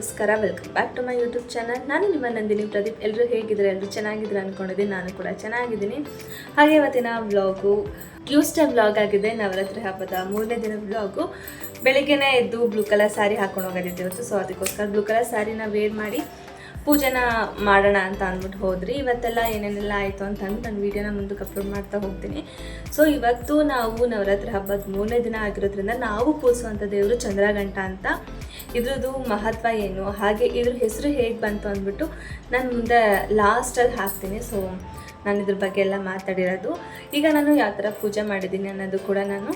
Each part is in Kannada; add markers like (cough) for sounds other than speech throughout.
ನಮಸ್ಕಾರ welcome back to my YouTube channel ನಾನು ನಿಮ್ಮ ನಂದಿನಿ ಪ್ರದೀಪ್. ಎಲ್ಲರೂ ಹೇಗಿದ್ದಾರೆ? ಎಲ್ಲರೂ ಚೆನ್ನಾಗಿದ್ರು ಅಂದ್ಕೊಂಡಿದ್ದೀನಿ ನಾನು ಕೂಡ ಚೆನ್ನಾಗಿದ್ದೀನಿ. ಹಾಗೆ ಇವತ್ತಿನ ಬ್ಲಾಗು ಟ್ಯೂಸ್ಡೇ ವ್ಲಾಗ್ ಆಗಿದೆ. ನವರಾತ್ರಿ ಹಬ್ಬದ ಮೂರನೇ ದಿನ ವ್ಲಾಗು ಬೆಳಿಗ್ಗೆನೇ ಎದ್ದು ಬ್ಲೂ ಕಲರ್ ಸ್ಯಾರಿ ಹಾಕೊಂಡು ಹೋಗೋದಿತ್ತು ಇವತ್ತು. ಸೊ ಅದಕ್ಕೋಸ್ಕರ ಬ್ಲೂ ಕಲರ್ ಸ್ಯಾರಿನ ವೇರ್ ಮಾಡಿ ಪೂಜೆನ ಮಾಡೋಣ ಅಂತ ಅಂದ್ಬಿಟ್ಟು ಹೋದ್ರಿ. ಇವತ್ತೆಲ್ಲ ಏನೇನೆಲ್ಲ ಆಯಿತು ಅಂತ ಅಂದ್ಬಿಟ್ಟು ನಾನು ವೀಡಿಯೋನ ಮುಂದಕ್ಕೆ ಅಪ್ಲೋಡ್ ಮಾಡ್ತಾ ಹೋಗ್ತೀನಿ. ಸೊ ಇವತ್ತು ನಾವು ನವರಾತ್ರಿ ಹಬ್ಬದ ಮೂರನೇ ದಿನ ಆಗಿರೋದ್ರಿಂದ ನಾವು ಪೂಜಿಸುವಂಥ ದೇವರು ಚಂದ್ರಗಂಟ ಅಂತ. ಇದ್ರದ್ದು ಮಹತ್ವ ಏನು? ಹಾಗೆ ಇದ್ರ ಹೆಸರು ಹೇಗೆ ಬಂತು ಅಂದ್ಬಿಟ್ಟು ನಾನು ಮುಂದೆ ಲಾಸ್ಟಲ್ಲಿ ಹಾಕ್ತೀನಿ. ಸೊ ನಾನು ಇದ್ರ ಬಗ್ಗೆ ಎಲ್ಲ ಮಾತಾಡಿರೋದು. ಈಗ ನಾನು ಯಾವ ಥರ ಪೂಜೆ ಮಾಡಿದ್ದೀನಿ ಅನ್ನೋದು ಕೂಡ ನಾನು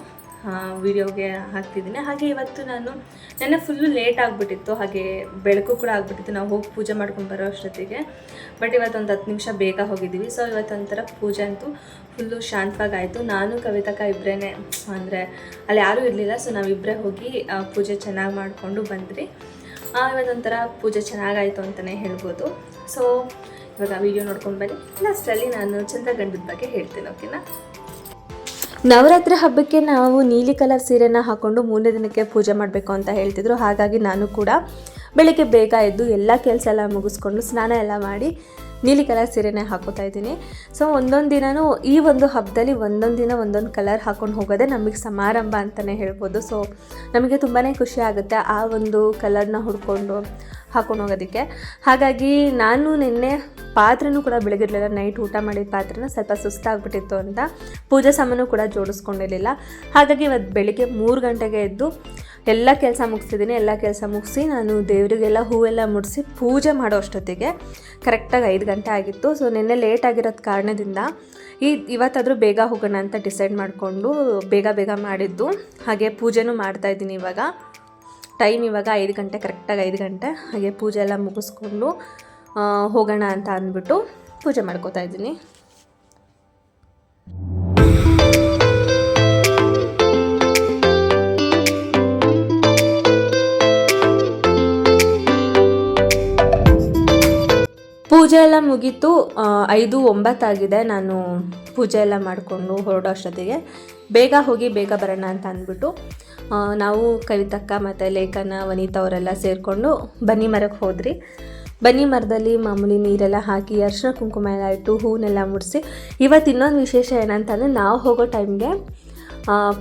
ವಿಡಿಯೋಗೆ ಹಾಕ್ತಿದ್ದೀನಿ. ಹಾಗೆ ಇವತ್ತು ನಾನು ನೆನ್ನೆ ಫುಲ್ಲು ಲೇಟ್ ಆಗಿಬಿಟ್ಟಿತ್ತು. ಹಾಗೆ ಬೆಳಕು ಕೂಡ ಆಗಿಬಿಟ್ಟಿತ್ತು. ನಾವು ಹೋಗಿ ಪೂಜೆ ಮಾಡ್ಕೊಂಡು ಬರೋ ಅಷ್ಟೊತ್ತಿಗೆ. ಬಟ್ ಇವತ್ತು ಒಂದು ಹತ್ತು ನಿಮಿಷ ಬೇಗ ಹೋಗಿದ್ದೀವಿ. ಸೊ ಇವತ್ತೊಂಥರ ಪೂಜೆ ಅಂತೂ ಫುಲ್ಲು ಶಾಂತವಾಗಿ ಆಯಿತು ನಾನು ಕವಿತಕ ಇಬ್ಬರೇ ಅಂದರೆ ಅಲ್ಲಿ ಯಾರೂ ಇರಲಿಲ್ಲ. ಸೊ ನಾವಿಬ್ಬರೇ ಹೋಗಿ ಪೂಜೆ ಚೆನ್ನಾಗಿ ಮಾಡಿಕೊಂಡು ಬಂದ್ರಿ ಆ, ಇವತ್ತೊಂಥರ ಪೂಜೆ ಚೆನ್ನಾಗಾಯಿತು ಅಂತಲೇ ಹೇಳ್ಬೋದು. ಸೊ ಇವಾಗ ವಿಡಿಯೋ ನೋಡ್ಕೊಂಡು ಬನ್ನಿ. ಲಾಸ್ಟಲ್ಲಿ ನಾನು ಚಂದ್ರಗಂಡದ ಬಗ್ಗೆ ಹೇಳ್ತೀನಿ ಓಕೆನಾ ನವರಾತ್ರಿ ಹಬ್ಬಕ್ಕೆ ನಾವು ನೀಲಿ ಕಲರ್ ಸೀರೆನ ಹಾಕೊಂಡು ಮೂರನೇ ದಿನಕ್ಕೆ ಪೂಜೆ ಮಾಡಬೇಕು ಅಂತ ಹೇಳ್ತಿದ್ರು. ಹಾಗಾಗಿ ನಾನು ಕೂಡ ಬೆಳಿಗ್ಗೆ ಬೇಗ ಎದ್ದು ಎಲ್ಲ ಕೆಲಸ ಎಲ್ಲ ಮುಗಿಸ್ಕೊಂಡು ಸ್ನಾನ ಎಲ್ಲ ಮಾಡಿ ನೀಲಿ ಕಲರ್ ಸೀರೆನೇ ಹಾಕೋತಾ ಇದ್ದೀನಿ. ಸೊ ಒಂದೊಂದು ದಿನವೂ ಈ ಒಂದು ಹಬ್ಬದಲ್ಲಿ ಒಂದೊಂದು ದಿನ ಒಂದೊಂದು ಕಲರ್ ಹಾಕೊಂಡು ಹೋಗೋದೇ ನಮಗೆ ಸಮಾರಂಭ ಅಂತಲೇ ಹೇಳ್ಬೋದು. ಸೊ ನಮಗೆ ತುಂಬಾ ಖುಷಿ ಆಗುತ್ತೆ ಆ ಒಂದು ಕಲರ್ನ ಹುಡ್ಕೊಂಡು ಹಾಕೊಂಡು ಹೋಗೋದಕ್ಕೆ. ಹಾಗಾಗಿ ನಾನು ನಿನ್ನೆ ಪಾತ್ರೆನೂ ಕೂಡ ಬೆಳಗಿರಲಿಲ್ಲ. ನೈಟ್ ಊಟ ಮಾಡಿದ ಪಾತ್ರೆನ ಸ್ವಲ್ಪ ಸುಸ್ತಾಗ್ಬಿಟ್ಟಿತ್ತು ಅಂತ. ಪೂಜಾ ಸಾಮಾನು ಕೂಡ ಜೋಡಿಸ್ಕೊಂಡಿರಲಿಲ್ಲ. ಹಾಗಾಗಿ ಇವತ್ತು ಬೆಳಿಗ್ಗೆ ಮೂರು ಗಂಟೆಗೆ ಎದ್ದು ಎಲ್ಲ ಕೆಲಸ ಮುಗಿಸಿದ್ದೀನಿ ಎಲ್ಲ ಕೆಲಸ ಮುಗಿಸಿ ನಾನು ದೇವರಿಗೆಲ್ಲ ಹೂವೆಲ್ಲ ಮುಡಿಸಿ ಪೂಜೆ ಮಾಡೋ ಅಷ್ಟೊತ್ತಿಗೆ ಕರೆಕ್ಟಾಗಿ ಐದು ಗಂಟೆ ಆಗಿತ್ತು. ಸೊ ನಿನ್ನೆ ಲೇಟ್ ಆಗಿರೋದು ಕಾರಣದಿಂದ ಈ ಇವತ್ತಾದರೂ ಬೇಗ ಹೋಗೋಣ ಅಂತ ಡಿಸೈಡ್ ಮಾಡಿಕೊಂಡು ಬೇಗ ಬೇಗ ಮಾಡಿದ್ದು. ಹಾಗೆ ಪೂಜೆನೂ ಮಾಡ್ತಾಯಿದ್ದೀನಿ ಇವಾಗ. ಟೈಮ್ ಇವಾಗ ಐದು ಗಂಟೆ ಕರೆಕ್ಟಾಗಿ ಐದು ಗಂಟೆ. ಹಾಗೆ ಪೂಜೆ ಎಲ್ಲ ಮುಗಿಸ್ಕೊಂಡು ಹೋಗೋಣ ಅಂತ ಅಂದ್ಬಿಟ್ಟು ಪೂಜೆ ಮಾಡ್ಕೋತಾ ಇದ್ದೀನಿ. ಪೂಜೆ ಎಲ್ಲ ಮುಗೀತು ಐದು ಒಂಬತ್ತಾಗಿದೆ. ನಾನು ಪೂಜೆ ಎಲ್ಲ ಮಾಡಿಕೊಂಡು ಹೊರಡೋ ಅಷ್ಟೊತ್ತಿಗೆ. ಬೇಗ ಹೋಗಿ ಬೇಗ ಬರೋಣ ಅಂತ ಅಂದ್ಬಿಟ್ಟು ನಾವು ಕವಿತಕ್ಕ ಮತ್ತು ಲೇಖನ, ವನಿತಾ ಅವರೆಲ್ಲ ಸೇರಿಕೊಂಡು ಬನ್ನಿ ಮರಕ್ಕೆ ಹೋದ್ರಿ. ಬನ್ನಿ ಮರದಲ್ಲಿ ಮಾಮೂಲಿ ನೀರೆಲ್ಲ ಹಾಕಿ ಅರ್ಶಿನ ಕುಂಕುಮ ಎಲ್ಲ ಇಟ್ಟು ಹೂವನ್ನೆಲ್ಲ ಮುಡಿಸಿ. ಇವತ್ತು ಇನ್ನೊಂದು ವಿಶೇಷ ಏನಂತಂದರೆ ನಾವು ಹೋಗೋ ಟೈಮ್ಗೆ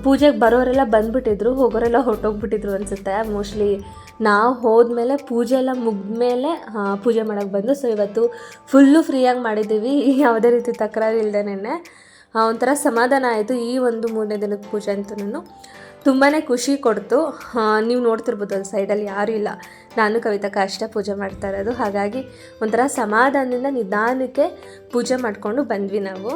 ಪೂಜೆಗೆ ಬರೋರೆಲ್ಲ ಬಂದ್ಬಿಟ್ಟಿದ್ರು, ಹೋಗೋರೆಲ್ಲ ಹೊರಟೋಗ್ಬಿಟ್ಟಿದ್ರು ಅನಿಸುತ್ತೆ. ಮೋಸ್ಟ್ಲಿ ನಾವು ಹೋದ್ಮೇಲೆ ಪೂಜೆ ಎಲ್ಲ ಮುಗಿದ್ಮೇಲೆ ಪೂಜೆ ಮಾಡೋಕ್ಕೆ ಬಂದು ಸೊ ಇವತ್ತು ಫುಲ್ಲು ಫ್ರೀಯಾಗಿ ಮಾಡಿದ್ದೀವಿ. (laughs) ಯಾವುದೇ ರೀತಿ ತಕರಾರು ಇಲ್ಲದೇನೆ ಒಂಥರ ಸಮಾಧಾನ ಆಯಿತು ಈ ಒಂದು ಮೂರನೇ ದಿನದ ಪೂಜೆ ಅಂತೂ ನಾನು ತುಂಬಾ ಖುಷಿ ಕೊಡ್ತು. ನೀವು ನೋಡ್ತಿರ್ಬೋದು ಅಲ್ಲಿ ಸೈಡಲ್ಲಿ ಯಾರೂ ಇಲ್ಲ. ನಾನು ಕವಿತಾ ಅಷ್ಟೇ ಪೂಜೆ ಮಾಡ್ತಾ ಇರೋದು. ಹಾಗಾಗಿ ಒಂಥರ ಸಮಾಧಾನದಿಂದ ನಿಧಾನಕ್ಕೆ ಪೂಜೆ ಮಾಡಿಕೊಂಡು ಬಂದ್ವಿ ನಾವು.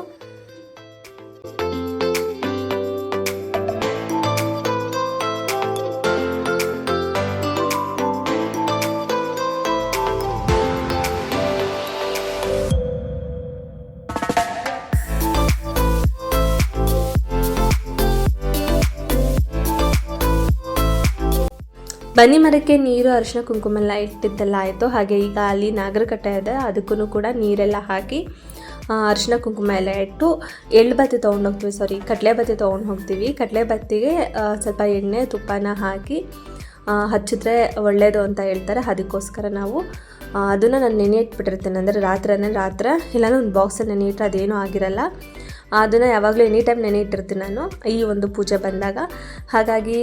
ಬನ್ನಿ ಮರಕ್ಕೆ ನೀರು, ಅರಿಶಿನ ಕುಂಕುಮ ಎಲ್ಲ ಇಟ್ಟಿದ್ದೆಲ್ಲ ಆಯಿತು. ಹಾಗೆ ಈಗ ಅಲ್ಲಿ ನಾಗರಕಟ್ಟೆ ಇದೆ. ಅದಕ್ಕೂ ಕೂಡ ನೀರೆಲ್ಲ ಹಾಕಿ ಅರಿಶಿನ, ಕುಂಕುಮ ಎಲ್ಲ ಇಟ್ಟು ಎಳ್ಳು ಬತ್ತಿ ತೊಗೊಂಡು ಹೋಗ್ತೀವಿ. ಸಾರಿ ಕಡಲೆ ಬತ್ತಿ ತೊಗೊಂಡು ಹೋಗ್ತೀವಿ. ಕಡಲೆ ಬತ್ತಿಗೆ ಸ್ವಲ್ಪ ಎಣ್ಣೆ, ತುಪ್ಪನ ಹಾಕಿ ಹಚ್ಚಿದ್ರೆ ಒಳ್ಳೆಯದು ಅಂತ ಹೇಳ್ತಾರೆ. ಅದಕ್ಕೋಸ್ಕರ ನಾವು ಅದನ್ನು ನಾನು ನೆನೆ ಇಟ್ಬಿಟ್ಟಿರ್ತೇನೆ. ಅಂದರೆ ರಾತ್ರಿ ಅಂದರೆ ರಾತ್ರಿ. ಇಲ್ಲಾಂದ್ರೆ ಒಂದು ಬಾಕ್ಸಲ್ಲಿ ನೆನೆ ಇಟ್ಟರೆ ಅದೇನೂ ಆಗಿರಲ್ಲ. ಅದನ್ನು ಯಾವಾಗಲೂ ಎನಿ ಟೈಮ್ ನೆನೆ ಇಟ್ಟಿರ್ತೀನಿ ನಾನು, ಈ ಒಂದು ಪೂಜೆ ಬಂದಾಗ. ಹಾಗಾಗಿ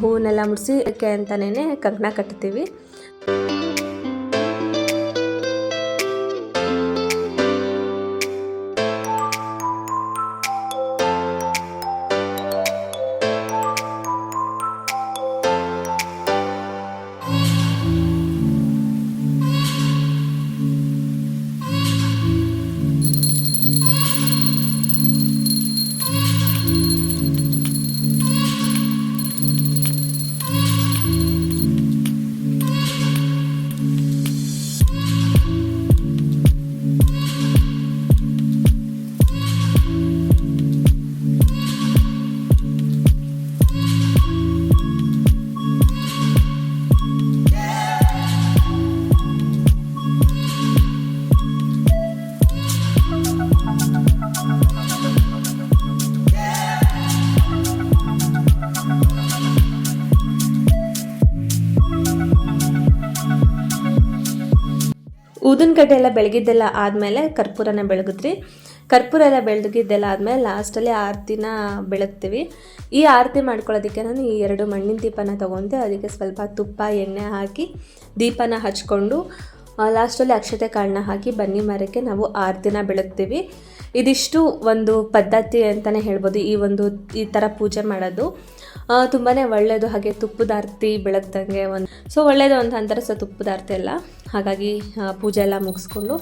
ಹೂವನ್ನೆಲ್ಲ ಮುಡಿಸಿ ಅದಕ್ಕೆ ಅಂತಲೇ ಕಂಕಣ ಕಟ್ತೀವಿ. ಊದಿನ ಕಡ್ಡೆ ಎಲ್ಲ ಬೆಳಗಿದ್ದೆಲ್ಲ ಆದಮೇಲೆ ಕರ್ಪೂರನ ಬೆಳಗಿದ್ರಿ ಕರ್ಪೂರ ಎಲ್ಲ ಬೆಳಗಿದ್ದೆಲ್ಲ ಆದಮೇಲೆ ಲಾಸ್ಟಲ್ಲಿ ಆರತಿನ ಬೆಳಗ್ತೀವಿ. ಈ ಆರತಿ ಮಾಡ್ಕೊಳ್ಳೋದಕ್ಕೆ ನಾನು ಈ ಎರಡು ಮಣ್ಣಿನ ದೀಪನ ತೊಗೊಂಡೆ. ಅದಕ್ಕೆ ಸ್ವಲ್ಪ ತುಪ್ಪ, ಎಣ್ಣೆ ಹಾಕಿ ದೀಪನ ಹಚ್ಕೊಂಡು ಲಾಸ್ಟಲ್ಲಿ ಅಕ್ಷತೆ ಕಾಳನ್ನ ಹಾಕಿ ಬನ್ನಿ ಮರಕ್ಕೆ ನಾವು ಆರತಿನ ಬೆಳಗ್ತೀವಿ. ಇದಿಷ್ಟು ಒಂದು ಪದ್ಧತಿ ಅಂತಲೇ ಹೇಳ್ಬೋದು. ಈ ಒಂದು, ಈ ಥರ ಪೂಜೆ ಮಾಡೋದು. ತುಂಬಾ ಒಳ್ಳೆಯದು ಹಾಗೆ ತುಪ್ಪದ ಆರತಿ ಬೆಳಗ್ದಂಗೆ ಒಂದು ಸೊ ಒಳ್ಳೆಯದು ಅಂತ ಅಂತಾರೆ ಸೊ ಆರತಿ ಎಲ್ಲ. ಹಾಗಾಗಿ ಪೂಜೆ ಎಲ್ಲ ಮುಗಿಸ್ಕೊಂಡು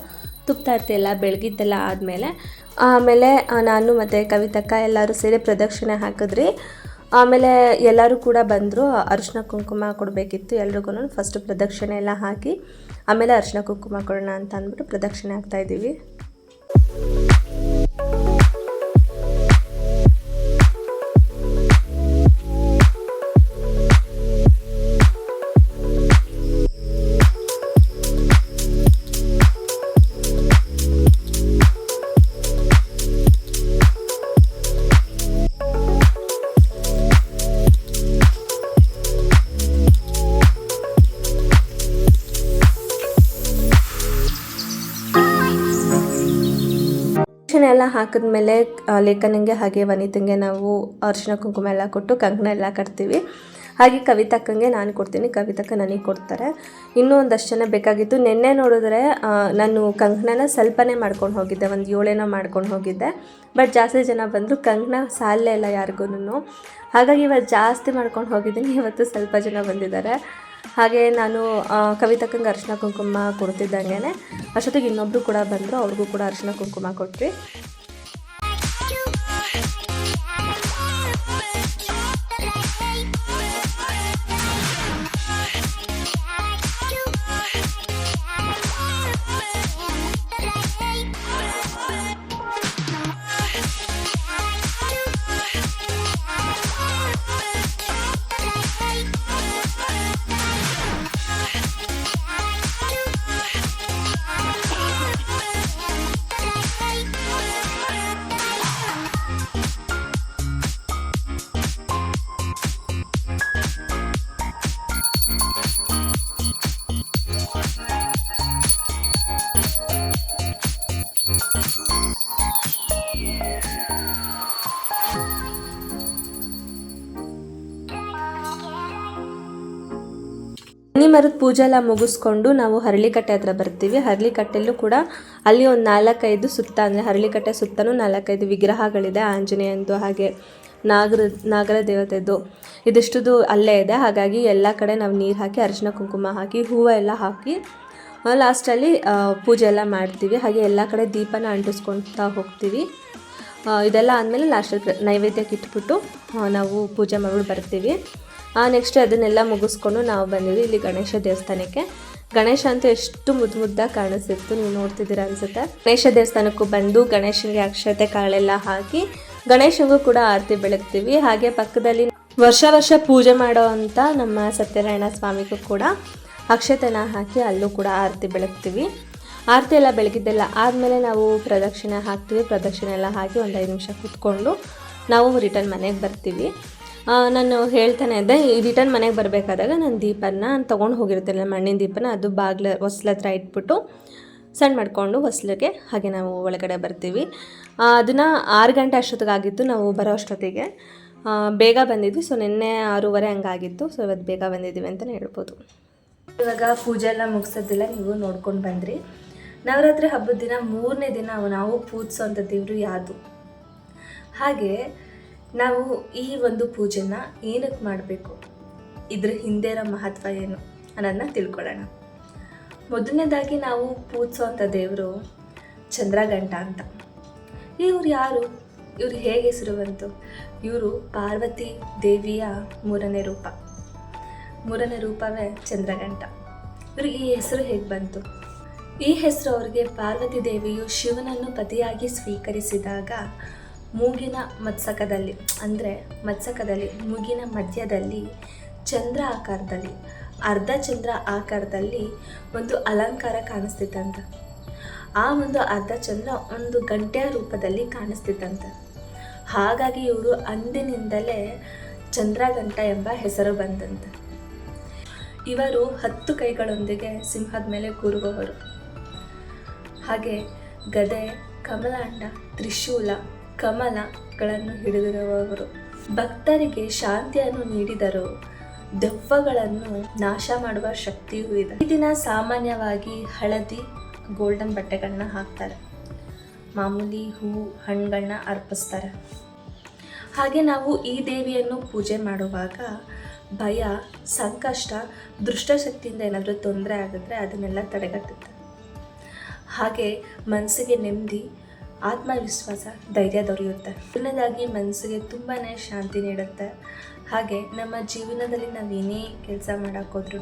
ತುಪ್ಪದ ಆರತಿ ಎಲ್ಲ ಬೆಳಗಿದ್ದೆಲ್ಲ ಆದಮೇಲೆ, ಆಮೇಲೆ ನಾನು ಮತ್ತು ಕವಿತಕ್ಕ ಎಲ್ಲರೂ ಸೇರಿ ಪ್ರದಕ್ಷಿಣೆ ಹಾಕಿದ್ರಿ. ಆಮೇಲೆ ಎಲ್ಲರೂ ಕೂಡ ಬಂದರು. ಅರಿಶಿನ ಕುಂಕುಮ ಕೊಡಬೇಕಿತ್ತು ಎಲ್ರಿಗೂ ಫಸ್ಟ್ ಪ್ರದಕ್ಷಿಣೆ ಎಲ್ಲ ಹಾಕಿ, ಆಮೇಲೆ ಅರಿಶಿನ ಕುಂಕುಮ ಕೊಡೋಣ ಅಂತ ಅಂದ್ಬಿಟ್ಟು ಪ್ರದಕ್ಷಿಣೆ ಹಾಕ್ತಾ ಎಲ್ಲ ಹಾಕಿದ್ಮೇಲೆ ಲೇಖನಿಗೆ ಹಾಗೆ ವನಿತಂಗೆ ನಾವು ಅರಿಶಿನ ಕುಂಕುಮ ಎಲ್ಲ ಕೊಟ್ಟು ಕಂಕಣ ಎಲ್ಲ ಕಟ್ತೀವಿ. ಹಾಗೆ ಕವಿತಕ್ಕಂಗೆ ನಾನು ಕೊಡ್ತೀನಿ, ಕವಿತಕ್ಕ ನನಗೆ ಕೊಡ್ತಾರೆ. ಇನ್ನೂ ಒಂದಷ್ಟು ಜನ ಬೇಕಾಗಿತ್ತು. ನಿನ್ನೆ ನೋಡಿದ್ರೆ ನಾನು ಕಂಕಣನ ಸ್ವಲ್ಪನೇ ಮಾಡ್ಕೊಂಡು ಹೋಗಿದ್ದೆ, ಒಂದು ಏಳೇನೋ ಮಾಡ್ಕೊಂಡು ಹೋಗಿದ್ದೆ. ಬಟ್ ಜಾಸ್ತಿ ಜನ ಬಂದರು ಕಂಕಣ ಸಾಲೇ ಇಲ್ಲ ಯಾರಿಗೂ ಹಾಗಾಗಿ ಇವತ್ತು ಜಾಸ್ತಿ ಮಾಡ್ಕೊಂಡು ಹೋಗಿದ್ದೀನಿ, ಇವತ್ತು ಸ್ವಲ್ಪ ಜನ ಬಂದಿದ್ದಾರೆ. ಹಾಗೆ ನಾನು ಕವಿತಕ್ಕಂಗೆ ಅರಿಶಿನ ಕುಂಕುಮ ಕೊಡ್ತಿದ್ದಂಗೆ ಅಷ್ಟೊತ್ತಿಗೆ ಇನ್ನೊಬ್ಬರು ಕೂಡ ಬಂದರು, ಅವ್ರಿಗೂ ಕೂಡ ಅರಿಶಿನ ಕುಂಕುಮ ಕೊಟ್ವಿ. ಮರದ ಪೂಜೆ ಎಲ್ಲ ಮುಗಿಸ್ಕೊಂಡು ನಾವು ಹರಳಿಕಟ್ಟೆ ಹತ್ರ ಬರ್ತೀವಿ. ಹರಳಿಕಟ್ಟೆಲ್ಲೂ ಕೂಡ ಅಲ್ಲಿ ಒಂದು ನಾಲ್ಕೈದು ಸುತ್ತ, ಅಂದರೆ ಹರಳಿಕಟ್ಟೆ ಸುತ್ತಲೂ ನಾಲ್ಕೈದು ವಿಗ್ರಹಗಳಿದೆ. ಆಂಜನೇಯಂದು ಹಾಗೆ ನಾಗರ ನಾಗರ ದೇವತೆದು ಇದಿಷ್ಟುದು ಅಲ್ಲೇ ಇದೆ. ಹಾಗಾಗಿ ಎಲ್ಲ ಕಡೆ ನಾವು ನೀರು ಹಾಕಿ ಅರಿಶಿನ ಕುಂಕುಮ ಹಾಕಿ, ಹೂವು ಎಲ್ಲ ಹಾಕಿ ಲಾಸ್ಟಲ್ಲಿ ಪೂಜೆ ಎಲ್ಲ ಮಾಡ್ತೀವಿ. ಹಾಗೆ ಎಲ್ಲ ಕಡೆ ದೀಪನ ಅಂಟಿಸ್ಕೊತಾ ಹೋಗ್ತೀವಿ. ಇದೆಲ್ಲ ಆದಮೇಲೆ ಲಾಸ್ಟಲ್ಲಿ ನೈವೇದ್ಯಕ್ಕೆ ಇಟ್ಬಿಟ್ಟು ನಾವು ಪೂಜೆ ಮಾಡ್ಬಿಟ್ಟು ಬರ್ತೀವಿ. ನೆಕ್ಸ್ಟ್ ಅದನ್ನೆಲ್ಲ ಮುಗಿಸ್ಕೊಂಡು ನಾವು ಬಂದಿದ್ವಿ ಇಲ್ಲಿ ಗಣೇಶ ದೇವಸ್ಥಾನಕ್ಕೆ. ಗಣೇಶ ಅಂತೂ ಎಷ್ಟು ಮುದ್ದು ಮುದ್ದಾಗಿ ಕಾಣಿಸ್ತಿತ್ತು ನೀವು ನೋಡ್ತಿದ್ದೀರಾ ಅನ್ಸುತ್ತೆ. ಗಣೇಶ ದೇವಸ್ಥಾನಕ್ಕೂ ಬಂದು ಗಣೇಶನಿಗೆ ಅಕ್ಷತೆ ಕಾಳೆಲ್ಲ ಹಾಕಿ ಗಣೇಶನಿಗೂ ಕೂಡ ಆರತಿ ಬೆಳಗ್ತೀವಿ. ಹಾಗೆ ಪಕ್ಕದಲ್ಲಿ ವರ್ಷ ವರ್ಷ ಪೂಜೆ ಮಾಡೋ ಅಂತ ನಮ್ಮ ಸತ್ಯನಾರಾಯಣ ಸ್ವಾಮಿಗೂ ಕೂಡ ಅಕ್ಷತೆನ ಹಾಕಿ ಅಲ್ಲೂ ಕೂಡ ಆರತಿ ಬೆಳಗ್ತೀವಿ. ಆರತಿ ಎಲ್ಲ ಬೆಳಗಿದ್ದೆಲ್ಲ ಆದಮೇಲೆ ನಾವು ಪ್ರದಕ್ಷಿಣೆ ಹಾಕ್ತೀವಿ. ಪ್ರದಕ್ಷಿಣೆ ಎಲ್ಲ ಹಾಕಿ ಒಂದು ಐದು ನಿಮಿಷ ಕೂತ್ಕೊಂಡು ನಾವು ರಿಟರ್ನ್ ಮನೆಗೆ ಬರ್ತೀವಿ. ಆ, ನಾನು ಹೇಳ್ತಾನೆ ಇದ್ದೆ ಈ ರಿಟರ್ನ್ ಮನೆಗೆ ಬರಬೇಕಾದಾಗ ನಾನು ದೀಪನ ತೊಗೊಂಡು ಹೋಗಿರ್ತೇನೆ ಮಣ್ಣಿನ ದೀಪನ, ಅದು ಬಾಗ್ಲ, ಹೊಸ್ಲ ಹತ್ರ ಇಟ್ಬಿಟ್ಟು ಸಣ್ಣ ಮಾಡಿಕೊಂಡು ಹೊಸ್ಲಿಗೆ ಹಾಗೆ ನಾವು ಒಳಗಡೆ ಬರ್ತೀವಿ. ಅದನ್ನು ಆರು ಗಂಟೆ ಅಷ್ಟೊತ್ತಿಗಾಗಿತ್ತು ನಾವು ಬರೋ ಅಷ್ಟೊತ್ತಿಗೆ. ಬೇಗ ಬಂದಿದ್ವಿ, ಸೊ ನಿನ್ನೆ ಆರೂವರೆ ಹಂಗಾಗಿತ್ತು, ಸೊ ಇವತ್ತು ಬೇಗ ಬಂದಿದ್ದೀವಿ ಅಂತಲೇ ಹೇಳ್ಬೋದು. ಇವಾಗ ಪೂಜೆ ಎಲ್ಲ ಮುಗಿಸೋದಿಲ್ಲ ನೀವು ನೋಡ್ಕೊಂಡು ಬಂದ್ರಿ. ನವರಾತ್ರಿ ಹಬ್ಬದ ದಿನ ಮೂರನೇ ದಿನ ನಾವು ಪೂಜಿಸೋವಂಥ ದೇವರು ಯಾವುದು ಹಾಗೆ ನಾವು ಈ ಒಂದು ಪೂಜೆನ ಏನಕ್ಕೆ ಮಾಡಬೇಕು? ಇದ್ರ ಹಿಂದೆ ಇರೋ ಮಹತ್ವ ಏನು ಅನ್ನೋದನ್ನ ತಿಳ್ಕೊಳ್ಳೋಣ. ಮೊದಲನೇದಾಗಿ ನಾವು ಪೂಜಿಸೋಂಥ ದೇವರು ಚಂದ್ರಗಂಟ ಅಂತ. ಇವ್ರು ಯಾರು? ಇವ್ರು ಹೇಗೆ ಹೆಸರು ಬಂತು ಇವರು ಪಾರ್ವತಿ ದೇವಿಯ ಮೂರನೇ ರೂಪ. ಮೂರನೇ ರೂಪವೇ ಚಂದ್ರಗಂಟ ಇವ್ರಿಗೆ ಈ ಹೆಸರು ಹೇಗೆ ಬಂತು? ಈ ಹೆಸರು ಅವರಿಗೆ ಪಾರ್ವತಿ ದೇವಿಯು ಶಿವನನ್ನು ಪತಿಯಾಗಿ ಸ್ವೀಕರಿಸಿದಾಗ ಮೂಗಿನ ಮತ್ಸಕದಲ್ಲಿ, ಅಂದರೆ ಮತ್ಸಕದಲ್ಲಿ, ಮೂಗಿನ ಮಧ್ಯದಲ್ಲಿ, ಚಂದ್ರ ಆಕಾರದಲ್ಲಿ, ಅರ್ಧ ಚಂದ್ರ ಆಕಾರದಲ್ಲಿ ಒಂದು ಅಲಂಕಾರ ಕಾಣಿಸ್ತಿತ್ತಂತ ಆ ಒಂದು ಅರ್ಧ ಚಂದ್ರ ಒಂದು ಗಂಟೆಯ ರೂಪದಲ್ಲಿ ಕಾಣಿಸ್ತಿತ್ತಂತೆ ಹಾಗಾಗಿ ಇವರು ಅಂದಿನಿಂದಲೇ ಚಂದ್ರಗಂಟ ಎಂಬ ಹೆಸರು ಬಂದಂತೆ. ಇವರು ಹತ್ತು ಕೈಗಳೊಂದಿಗೆ ಸಿಂಹದ ಮೇಲೆ ಕೂರುವವರು. ಹಾಗೆ ಗದೆ, ಕಮಲಾಂಡ, ತ್ರಿಶೂಲ ಕಮಲಗಳನ್ನು ಹಿಡಿದಿರುವವರು. ಭಕ್ತರಿಗೆ ಶಾಂತಿಯನ್ನು ನೀಡಿದರು ದೆವ್ವಗಳನ್ನು ನಾಶ ಮಾಡುವ ಶಕ್ತಿಯೂ ಇದೆ. ಈ ದಿನ ಸಾಮಾನ್ಯವಾಗಿ ಹಳದಿ ಗೋಲ್ಡನ್ ಬಟ್ಟೆಗಳನ್ನ ಹಾಕ್ತಾರೆ. ಮಾಮೂಲಿ ಹೂ ಹಣ್ಣುಗಳನ್ನ ಅರ್ಪಿಸ್ತಾರೆ. ಹಾಗೆ ನಾವು ಈ ದೇವಿಯನ್ನು ಪೂಜೆ ಮಾಡುವಾಗ ಭಯ, ಸಂಕಷ್ಟ, ದುಷ್ಟಶಕ್ತಿಯಿಂದ ಏನಾದರೂ ತೊಂದರೆ ಆಗಿದ್ರೆ ಅದನ್ನೆಲ್ಲ ತಡೆಗಟ್ಟುತ್ತೆ. ಹಾಗೆ ಮನಸ್ಸಿಗೆ ನೆಮ್ಮದಿ ಆತ್ಮವಿಶ್ವಾಸ ಧೈರ್ಯ ದೊರೆಯುತ್ತೆ. ಮೊದಲನೇದಾಗಿ ಮನಸ್ಸಿಗೆ ತುಂಬಾ ಶಾಂತಿ ನೀಡುತ್ತೆ. ಹಾಗೆ ನಮ್ಮ ಜೀವನದಲ್ಲಿ ನಾವು ಏನೇ ಕೆಲಸ ಮಾಡೋಕ್ಕೋದ್ರೂ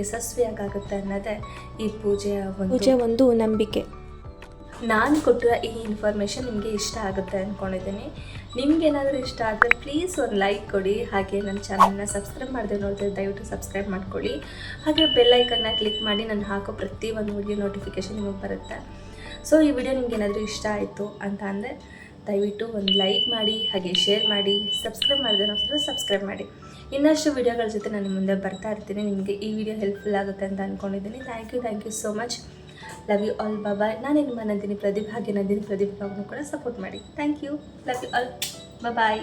ಯಶಸ್ವಿಯಾಗುತ್ತೆ ಅನ್ನೋದೇ ಈ ಪೂಜೆಯ ಒಂದು ಪೂಜೆ ಒಂದು ನಂಬಿಕೆ. ನಾನು ಕೊಟ್ಟಿರೋ ಈ ಇನ್ಫಾರ್ಮೇಷನ್ ನಿಮಗೆ ಇಷ್ಟ ಆಗುತ್ತೆ ಅಂದ್ಕೊಂಡಿದ್ದೀನಿ ನಿಮ್ಗೇನಾದರೂ ಇಷ್ಟ ಆದರೆ ಪ್ಲೀಸ್ ಒಂದು ಲೈಕ್ ಕೊಡಿ. ಹಾಗೆ ನನ್ನ ಚಾನಲ್ನ ಸಬ್ಸ್ಕ್ರೈಬ್ ಮಾಡಿದೆ ನೋಡಿದ್ರೆ ದಯವಿಟ್ಟು ಸಬ್ಸ್ಕ್ರೈಬ್ ಮಾಡ್ಕೊಳ್ಳಿ. ಹಾಗೆ ಬೆಲ್ಲೈಕನ್ನ ಕ್ಲಿಕ್ ಮಾಡಿ ನಾನು ಹಾಕೋ ಪ್ರತಿ ಒಂದು ವಿಡಿಯೋ ನೋಟಿಫಿಕೇಶನ್ ನಿಮಗೆ ಬರುತ್ತೆ. ಸೊ ಈ ವಿಡಿಯೋ ನಿಮ್ಗೆ ಏನಾದರೂ ಇಷ್ಟ ಆಯಿತು ಅಂತ ಅಂದರೆ ದಯವಿಟ್ಟು ಒಂದು ಲೈಕ್ ಮಾಡಿ, ಹಾಗೆ ಶೇರ್ ಮಾಡಿ, ಸಬ್ಸ್ಕ್ರೈಬ್ ಮಾಡಿದ ನಂತರ ಸಬ್ಸ್ಕ್ರೈಬ್ ಮಾಡಿ. ಇನ್ನಷ್ಟು ವಿಡಿಯೋಗಳ ಜೊತೆ ನಾನು ಮುಂದೆ ಬರ್ತಾ ಇರ್ತೀನಿ. ನಿಮಗೆ ಈ ವಿಡಿಯೋ ಹೆಲ್ಪ್ಫುಲ್ ಆಗುತ್ತೆ ಅಂತ ಅಂದ್ಕೊಂಡಿದ್ದೀನಿ thank you thank you so much love you all bye ನಾನು ನಿಮ್ಮ ನಂದಿನಿ ಪ್ರದೀಪ್, ಹಾಗೆ ನಂದಿನಿ ಪ್ರದೀಪ್ ಕೂಡ ಸಪೋರ್ಟ್ ಮಾಡಿ. Thank you love you all bye